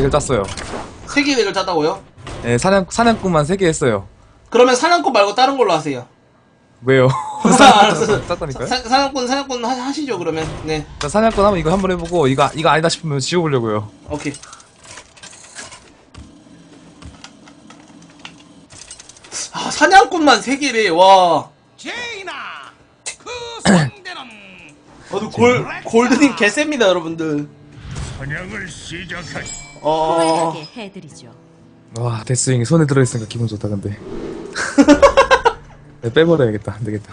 을 땄어요. 세개 덱을 짰다고요? 예, 사냥, 사냥꾼만 3개 했어요. 그러면 사냥꾼 말고 다른 걸로 하세요. 왜요? 알았어. 사, 사냥꾼 사냥꾼 하, 하시죠 그러면. 네. 자, 사냥꾼 하면 이거 한번 해보고, 이거, 이거 아니다 싶으면 지워보려고요. 오케이. 아 사냥꾼만 세 개래. 와. 제이나 그 상대는 어두 골 골드님 개셉니다 여러분들. 사냥을 시작하지. 어. 후회하게 해드리죠. 와, 데스윙이 손에 들어있으니까 기분 좋다, 근데. 네, 빼버려야겠다. 안 되겠다.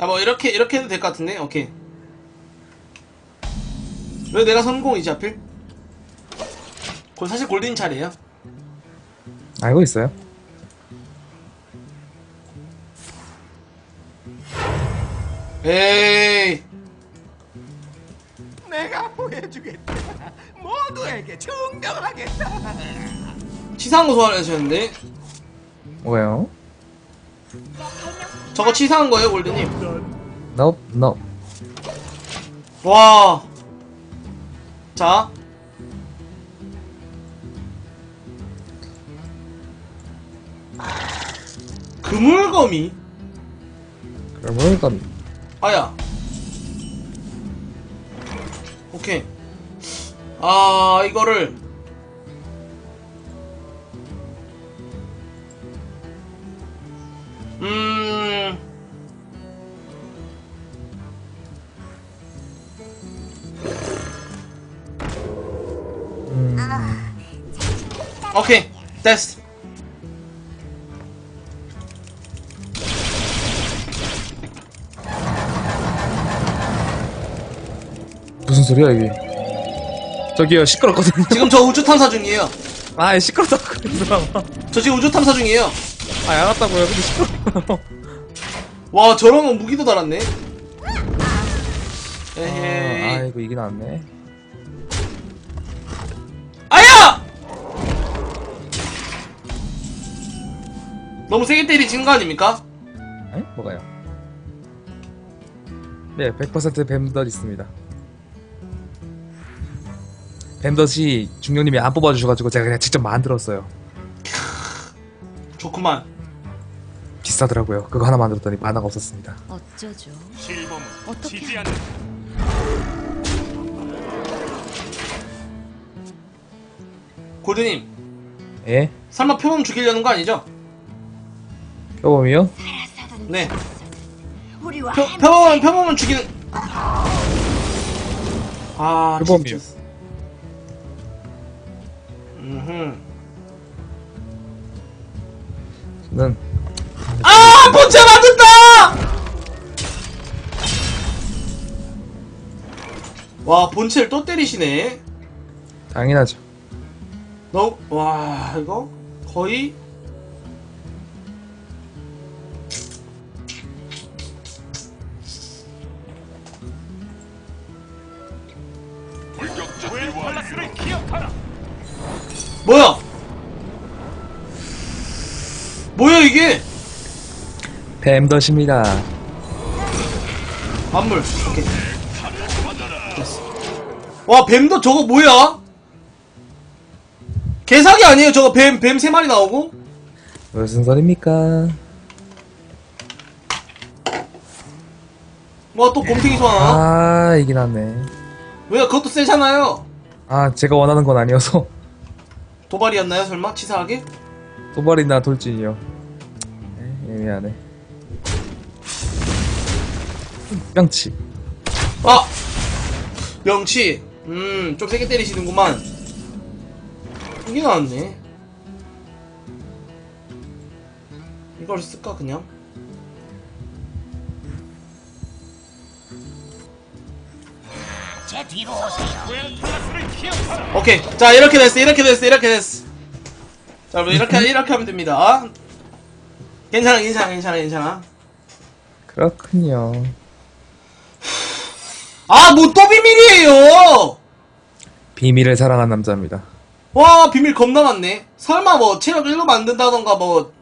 아 뭐 이렇게 이렇게 해도 될 것 같은데. 오케이. 왜 내가 성공이지 하필? 골 사실 골드님 차례예요. 알고 있어요? 에이. 내가 보여주겠다. 모두에게 증명하겠다. 치사한 거 소환하셨는데 뭐예요? 저거 치사한 거예요 골드님? Nope, no. 와. 자. 그물거미? 일단, 아야. 오케이. 아, 이거를. 음. 오케이. 됐어. 무슨 소리야, 이게. 저기요, 시끄럽거든요. 지금 저 우주 탐사 중이에요. 아, 시끄럽다고 그러더라. 저 지금 우주 탐사 중이에요. 아, 알았다고요. 근데 시끄러워요. 와 저러면 무기도 달았네 아, 에헤이 아이고, 이게 낫네. 아야! 너무 세게 때리지는 거 아닙니까? 에? 뭐가요? 네, 100% 뱀덧 있습니다. 뱀덧이 중령님이 안 뽑아주셔가지고 제가 그냥 직접 만들었어요. 좋구만 비싸더라고요. 그거 하나 만들었더니 만화가 없었습니다. 어쩌죠? 실범은 어떻게 지지 않는 골드님 예? 설마 표범 죽이려는 거 아니죠? 표범이요? 네 표, 표범은 표범은 죽이는 아 표범이요. 진짜. 저는 아 본체 맞았다! 와 본체를 또 때리시네 당연하죠. 너, 와, 이거 거의 뭐야? 뭐야 이게? 오케이. 됐어. 와, 뱀도 저거 뭐야? 개사기 아니에요? 저거 뱀, 뱀 세 마리 나오고? 무슨 소리입니까? 뭐또 곰탱이 소환하나? 아, 이게 낫네. 왜 그것도 세잖아요. 아, 제가 원하는 건 아니어서. 도발이었나요, 설마? 치사하게? 도발이나 돌진이요. 에, 애매하네. 뿅치. 아! 명치. 음, 좀 세게 때리시는구만. 이게 나왔네. 이걸 쓸까, 그냥? 제 뒤로 오세요. 오케이. 자, 이렇게 됐어, 이렇게 됐어, 이렇게 됐어. 자, 여러분, 이렇게, 이렇게 하면 됩니다. 괜찮아, 괜찮아, 괜찮아, 괜찮아. 그렇군요. 아, 뭐 또 비밀이에요! 비밀을 사랑한 남자입니다. 와, 비밀 겁나 많네. 설마 뭐, 체력 1로 만든다던가 뭐,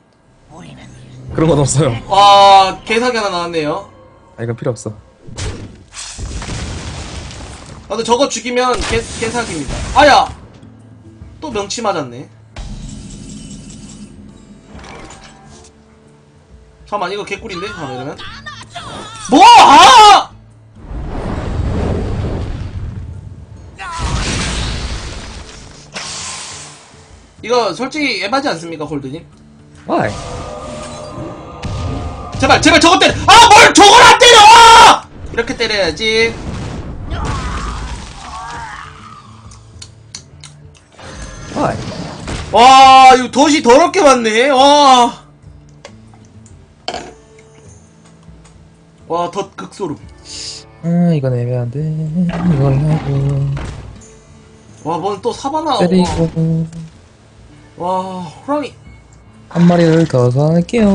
그런 건 없어요. 와, 개사기 하나 나왔네요. 아, 이건 필요 없어. 근데 저거 죽이면 개, 개사기입니다. 아야! 또 명치 맞았네. 잠깐만, 이거 개꿀인데? 잠깐만, 이러면. 뭐! 아! 이거 솔직히 에바지 않습니까, 골드님? 와이. 제발, 제발 저거 때려! 아, 뭘 저걸 안 때려! 아! 이렇게 때려야지. 와이. 와, 이거 덫이 더럽게 많네. 와. 와, 덫 극소름. 음, 이건 애매한데. 이걸 하고. 와, 뭔 또 사바나. 때리고. 와, 호랑이. 한 마리를 더 살게요.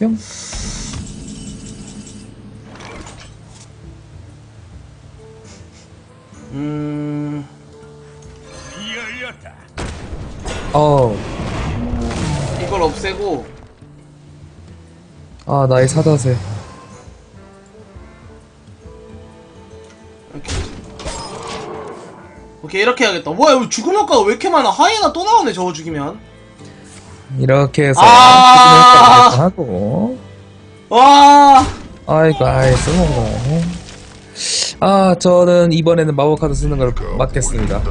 뿅. 음. 어우. 이걸 없애고. 아, 나의 사자세. 이렇게. 오케이, 이렇게 해야겠다. 뭐야, 이거 죽음 효과가 왜 이렇게 많아? 하이에나 또 나오네, 저거 죽이면. 이렇게 해서. 아! 수준을 하고. 와. 아이고, 아이고. 아, 저는 이번에는 마법 카드 쓰는 걸 맡겠습니다.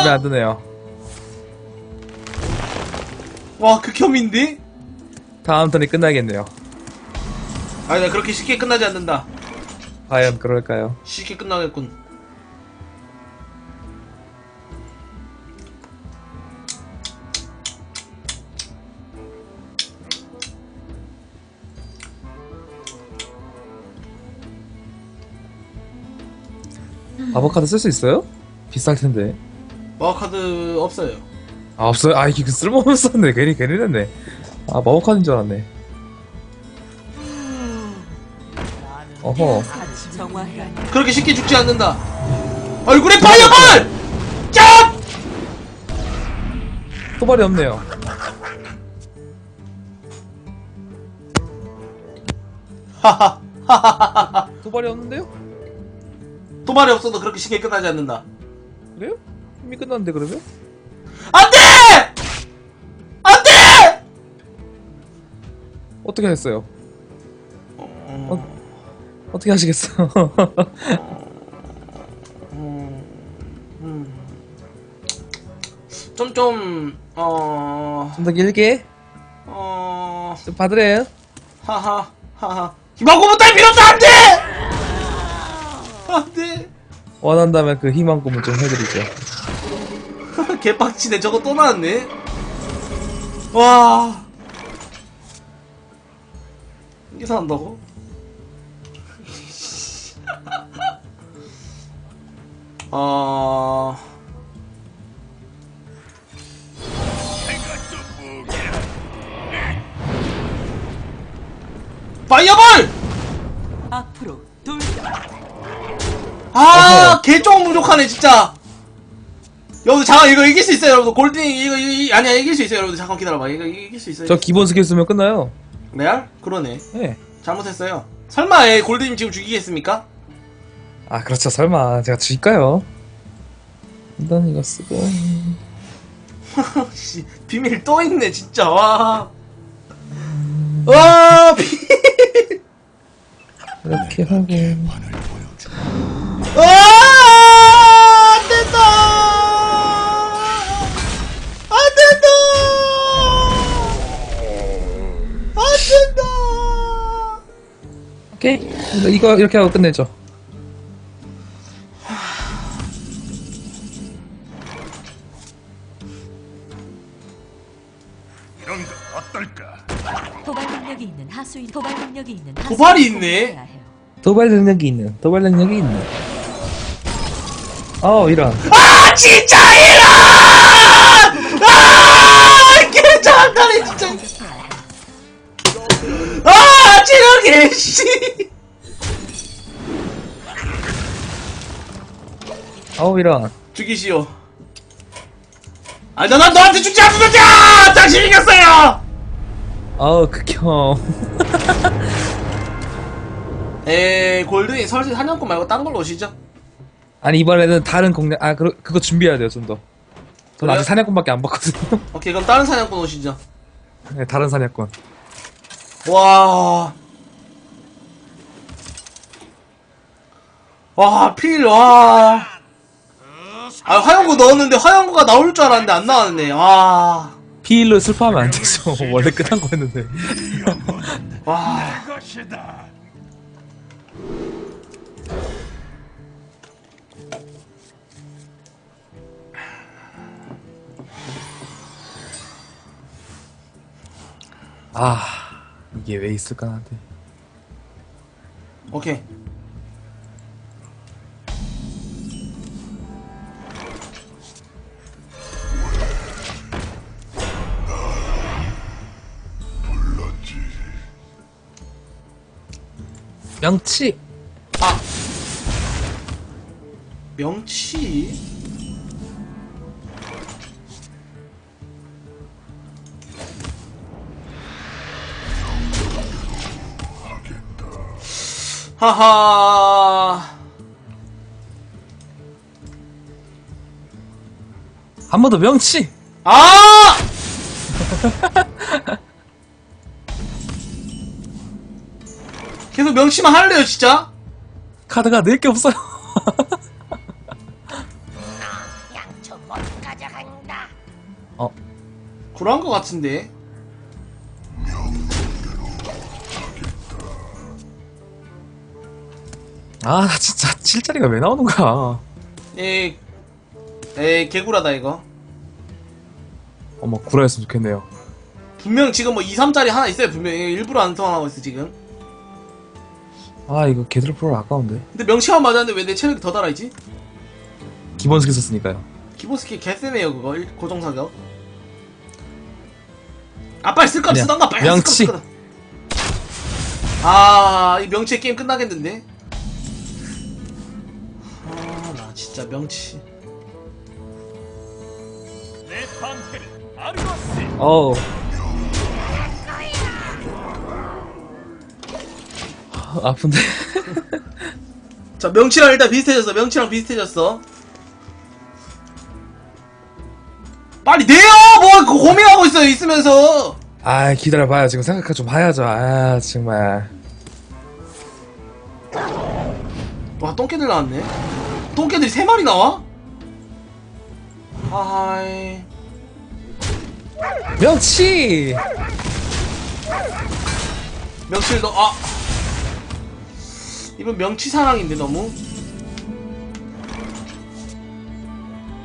마음에 안 드네요. 와, 극혐인데? 다음 턴이 끝나겠네요. 아니, 나 그렇게 쉽게 끝나지 않는다. 과연 그럴까요? 쉽게 끝나겠군. 카드 쓸수 있어요? 비쌀 텐데. 마카드 없어요. 아, 없어요? 아, 이게 쓸모없는 썼네. 괜히, 괜히 냈네. 아, 마법 카드인 줄 알았네. 어허. 해. 그렇게 쉽게 죽지 않는다. 얼굴에 파이어볼! 짭! 도발이 없네요. 하하. 도발이 없는데요? 도발이 없어도 그렇게 쉽게 끝나지 않는다. 그래요? 이미 끝났는데, 그러면? 안 돼! 안 돼! 어떻게 했어요? 어, 어 떻게 하시겠어? 좀, 좀, 어, 좀 더 길게? 어, 좀 받으래요? 하하, 하하. 희망고문 딸 필요 없어! 안 돼! 안 돼! 원한다면 그 희망 고문 좀 해드리죠. 개빡치네. 저거 또 나왔네. 와. 이게 산다고? 어. 이것도 무기야. 파이어볼! 앞으로 돌격. 아, 어허. 개좀 부족하네, 진짜. 여러분, 잠깐, 이거 이길 수 있어요, 여러분. 골든, 이거, 이 아니야, 이길 수 있어요, 여러분. 잠깐 기다려봐. 이거 이길 수 있어요. 저 기본 스킬 쓰면 끝나요. 레알? 그러네. 네. 잘못했어요. 설마, 애 골든님 지금 죽이겠습니까? 아, 그렇죠. 설마. 제가 질까요? 일단 이거 쓰고. 씨, 비밀 또 있네, 진짜, 와. 와, 비, 이렇게 하고. 와, 오케이. 이거, 이거 이렇게 하고 끝내죠. 이런 거 어떨까? 도발 능력이 있는 하수인 도발 능력이 있는 하수인 도발이 있네. 도발 능력이 있는, 도발 능력이 있는. 어, 이런. 아, 진짜 이 아, 체력이, 씨. 어, 이런. 죽이시오. 아, 나, 난 너한테 죽지 않는다! 당신 이겼어요! 아우 극혐 에이 골드이 설치 사냥꾼 말고 딴 걸로 오시죠 아니 이번에는 다른 공략 아 그, 그거 준비해야 돼요 좀더 저는 그래요? 아직 사냥꾼밖에 안 봤거든요 오케이 그럼 다른 사냥꾼 오시죠 네, 다른 사냥꾼 와. 와, 필, 와. 아, 화영구 넣었는데 화영구가 나올 줄 알았는데 안 나왔네. 와. 피일로 슬퍼하면 안 되죠 원래 끝난 거였는데 와. 것이다. 아 이게 왜 있을까 나한테 오케이. 명치 아. 명치? 하하. 한 번 더 명치 아! 계속 명치만 할래요, 진짜? 카드가 낼 게 없어요 어 그런 거 같은데. 아, 나 진짜 7자리가 왜 나오는 거야? 에이, 에이, 개구라다, 이거. 어머, 구라였으면 좋겠네요. 분명 지금 뭐 2, 3짜리 하나 있어요, 분명히. 일부러 안 통하고 있어, 지금. 아, 이거 개들 프로 아까운데. 근데 명치만 맞았는데 왜 내 체력이 더 달아있지? 기본 스킬 썼으니까요. 기본 스킬 개쎄네요, 그거. 일- 고정 사격. 아, 빨리 쓸 거면 그냥 쓰던가, 빨리 명치. 쓸 거면 쓰던가. 아, 이 명치의 게임 끝나겠는데? 아, 나 진짜 명치. 내 방패를 아르고스. 어우. 아픈데. 자, 명치랑 일단 비슷해졌어. 명치랑 비슷해졌어. 빨리 내요! 뭐, 그 고민하고 있어요, 있으면서! 아, 기다려봐요. 지금 생각 좀 해야죠. 아, 정말. 와, 똥개들 나왔네. 똥개들이 세 마리 나와? 하이. 명치! 명치를 넣, 아! 이번 명치 사랑인데, 너무?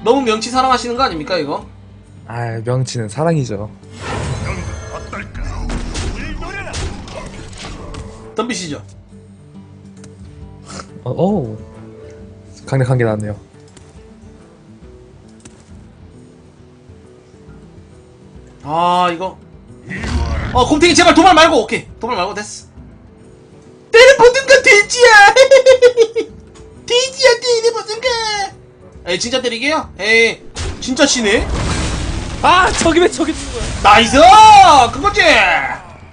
너무 명치 사랑 하시는 거 아닙니까, 이거? 아, 명치는 사랑이죠. 덤비시죠? 어, 어우. 강력한 게 나왔네요. 아 이거 어 곰탱이 제발 도발 말고 오케이 도발 말고 됐어 돼지야! 돼지야 때려보든가! 에이 진짜 때리게요? 에이 진짜 치네? 아, 저기 왜 저기 거야? 나이스! 그거지?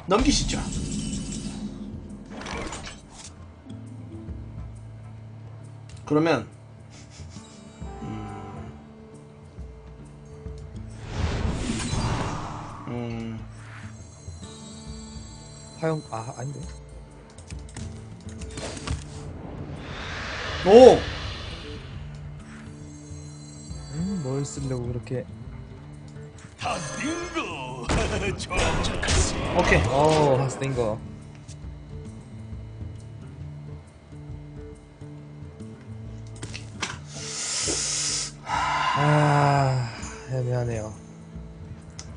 넘기시죠. 그러면 음, 음. 화영, 아, 아닌데. 오! 음, 뭘 쓰려고 그렇게. 다 빙고. 오케이. 어우, 하스된 거. 아, 애매하네요.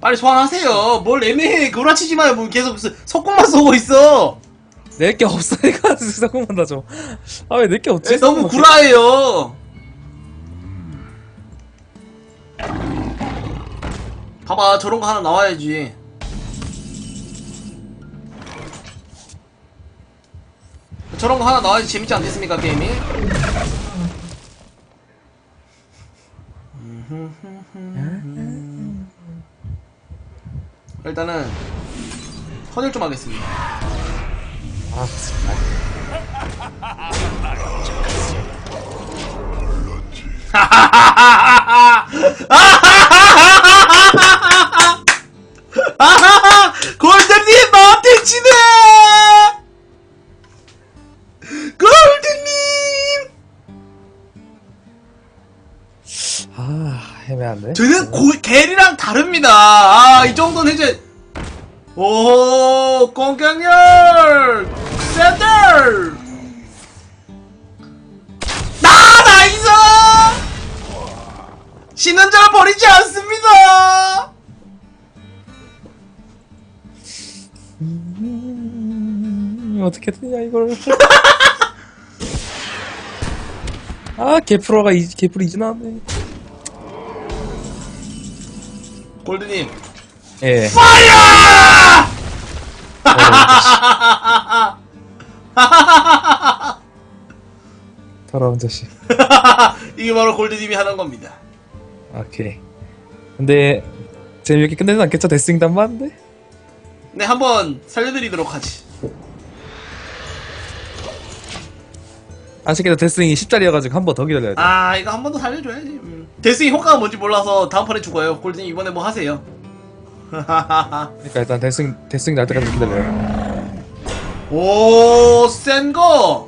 빨리 소환하세요. 뭘 애매해. 구라치지 마요. 뭐 계속 스- 석궁만 쏘고 있어. 낼게 없으니까 더 줘. 아, 왜낼게 없지? 에, 너무 조금만 구라예요. 봐봐. 저런 거 하나 나와야지. 저런 거 하나 나와야지 재밌지 않겠습니까, 게임이? 일단은 헌혈 좀 하겠습니다. 아! 골드님! 아, 애매한데? 저는 고, 겔이랑 다릅니다. 아, 이 정도는 이제, 오, 공격열! 세들! 나, 나이스! 신는 줄 버리지 않습니다! 음, 어떻게 되냐, 이걸. 아, 개프로가, 이, 개프로 이제 나왔네. 골드님. 예. 파이어! 더러운 자식. 이게 바로 골드님이 하는 겁니다. 오케이. 근데, 재미있게 끝내진 않겠죠? 데스윙 단반인데? 네, 한번 살려드리도록 하지. 아쉽게도 데스윙이 10짜리여가지고 한 번 더 기다려야 돼. 아, 이거 한 번 더 살려줘야지. 음. 데스윙 효과가 뭔지 몰라서 다음 판에 죽어요. 골드님 이번에 뭐 하세요? 그러니까 일단 데스윙, 데스윙 날 때까지 기다려요. 오, 센 거!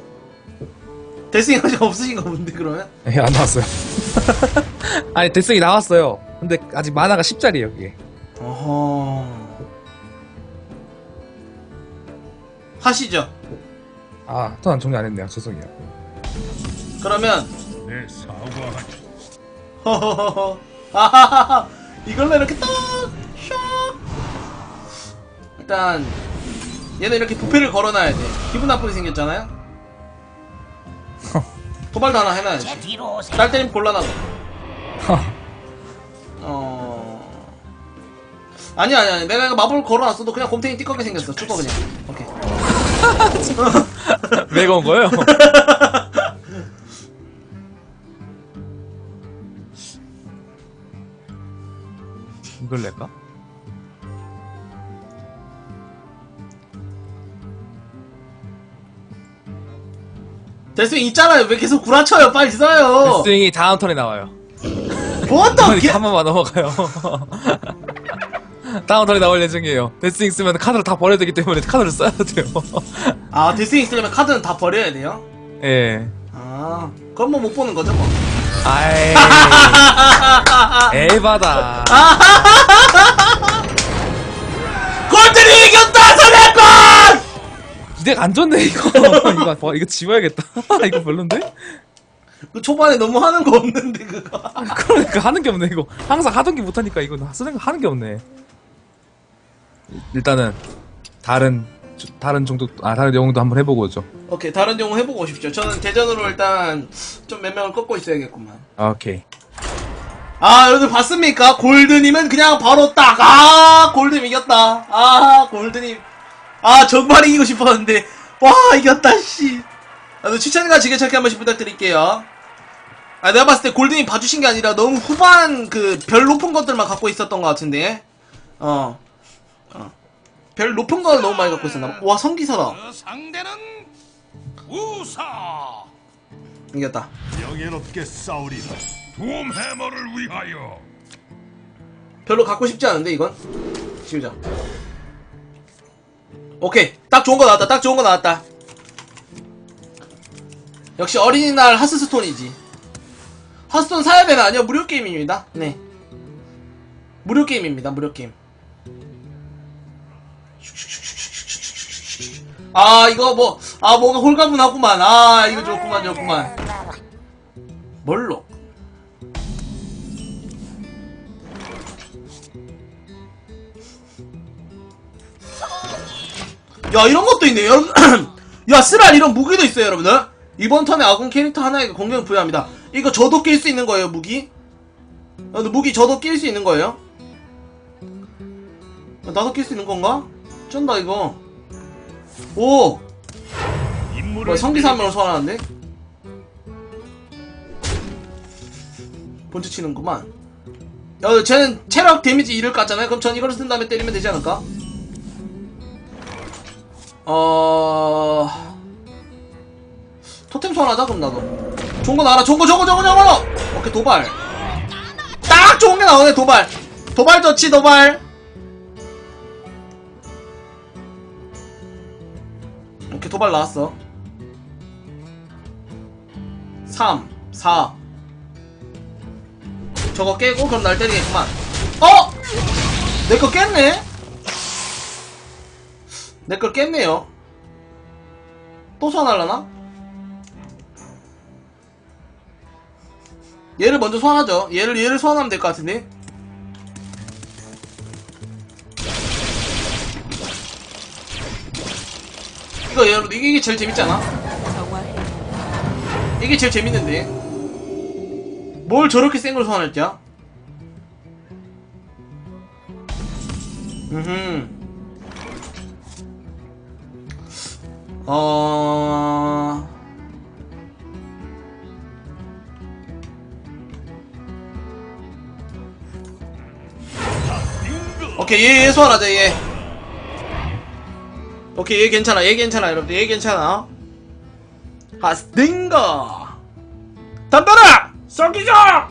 데스윙 아직 없으신 거 본데, 그러면? 예, 안 나왔어요. 아니, 데스윙이 나왔어요. 근데 아직 만화가 10짜리에요, 그게. 어허. 하시죠. 아, 또 안 정리 안 했네요. 죄송해요. 그러면, 내 사과하지. 허허허허. 아하하하. 이걸로 이렇게 딱, 샥. 일단, 얘는 이렇게 부패를 걸어놔야 돼. 기분 나쁘게 생겼잖아요? 도발도 하나 해놔야지. 딸 때리면 곤란하고. 어. 아니, 아니, 아니. 내가 이거 마블 걸어놨어도 그냥 곰탱이 띠껍게 생겼어. 죽어, 그냥. 오케이. 왜건 거예요? 이걸 낼까? 데스윙 있잖아요. 왜 계속 구라쳐요? 빨리 써요. 데스윙이 다음 턴에 나와요. 뭐 이번에 어떻게? 한 번만 넘어가요. 다음 턴에 나올 예정이에요. 데스윙 쓰면 카드를 다 버려야 되기 때문에 카드를 써야 돼요. 아, 데스윙 쓰려면 카드는 다 버려야 돼요? 예. 아, 그럼 뭐 못 보는 거죠, 뭐. 아이. 에바다. 이덱 안 좋네, 이거. 이거, 봐, 이거 지워야겠다. 이거 별론데? 그 초반에 너무 하는 거 없는데, 그거. 그러니까 하는 게 없네, 이거. 항상 하던 게 못하니까 이거 쓰는 거 하는 게 없네. 일단은, 다른, 주- 다른 정도, 아, 다른 영웅도 한번 해보고 오죠. 오케이, 다른 영웅 해보고 오십시오. 저는 대전으로 일단 좀 몇 명을 꺾고 있어야겠구만. 오케이. 아, 여러분 봤습니까? 골드님은 그냥 바로 딱, 아, 골드님 이겼다. 아, 골드님. 아, 정말 이기고 싶었는데. 와, 이겼다, 씨. 아, 너 추천과 지게찾기 한 번씩 부탁드릴게요. 아, 내가 봤을 때 골드님 봐주신 게 아니라 너무 후반 그 별 높은 것들만 갖고 있었던 것 같은데. 어. 어. 별 높은 걸 너무 많이 갖고 있었나 봐. 와, 성기사다. 그 상대는 우사. 이겼다. 명예롭게 싸우리라. 돔 해머를 위하여. 별로 갖고 싶지 않은데 이건 지우자 오케이. 딱 좋은 거 나왔다. 딱 좋은 거 나왔다. 역시 어린이날 하스스톤이지. 하스스톤 사야 되나 아니요 무료 게임입니다. 네. 무료 게임입니다. 무료 게임. 아 이거 뭐 아 뭔가 홀가분하구만. 아 이거 좋구만 좋구만. 뭘로 야 이런 것도 있네. 여러분. 야 쓰랄 이런 무기도 있어요 여러분들 이번 턴에 아군 캐릭터 하나에게 공격을 부여합니다. 이거 저도 낄 수 있는 거예요 무기? 어, 근데 무기 저도 낄 수 있는 거예요? 야, 나도 낄 수 있는 건가? 쩐다 이거. 오! 뭐야 성기사 한 명을 소환하는데? 본체 치는구만. 야 쟤는 체력 데미지 1을 깠잖아요. 그럼 전 이걸 쓴 다음에 때리면 되지 않을까? 어 토템 소환하자 그럼 나도. 좋은 거 나와라. 좋은 거 좋은 거 좋은 거 좋은 거. 오케이 도발. 딱 좋은 게 나오네 도발. 도발 좋지 도발. 오케이 도발 나왔어. 3 4 저거 깨고 그럼 날 때리겠구만. 어! 내 거 깼네? 내 걸 깼네요. 또 소환하려나? 얘를 먼저 소환하죠. 얘를 얘를 소환하면 될 것 같은데. 이거 여러분 이게, 이게 제일? 정화해 이게 제일 재밌는데. 뭘 저렇게 센 걸 소환할지 음흠 어... 오케이 얘, 얘 소환하자 얘. 오케이 얘 괜찮아 얘 괜찮아 여러분들 얘 괜찮아. 가스팅거. 덤벼라 썩이자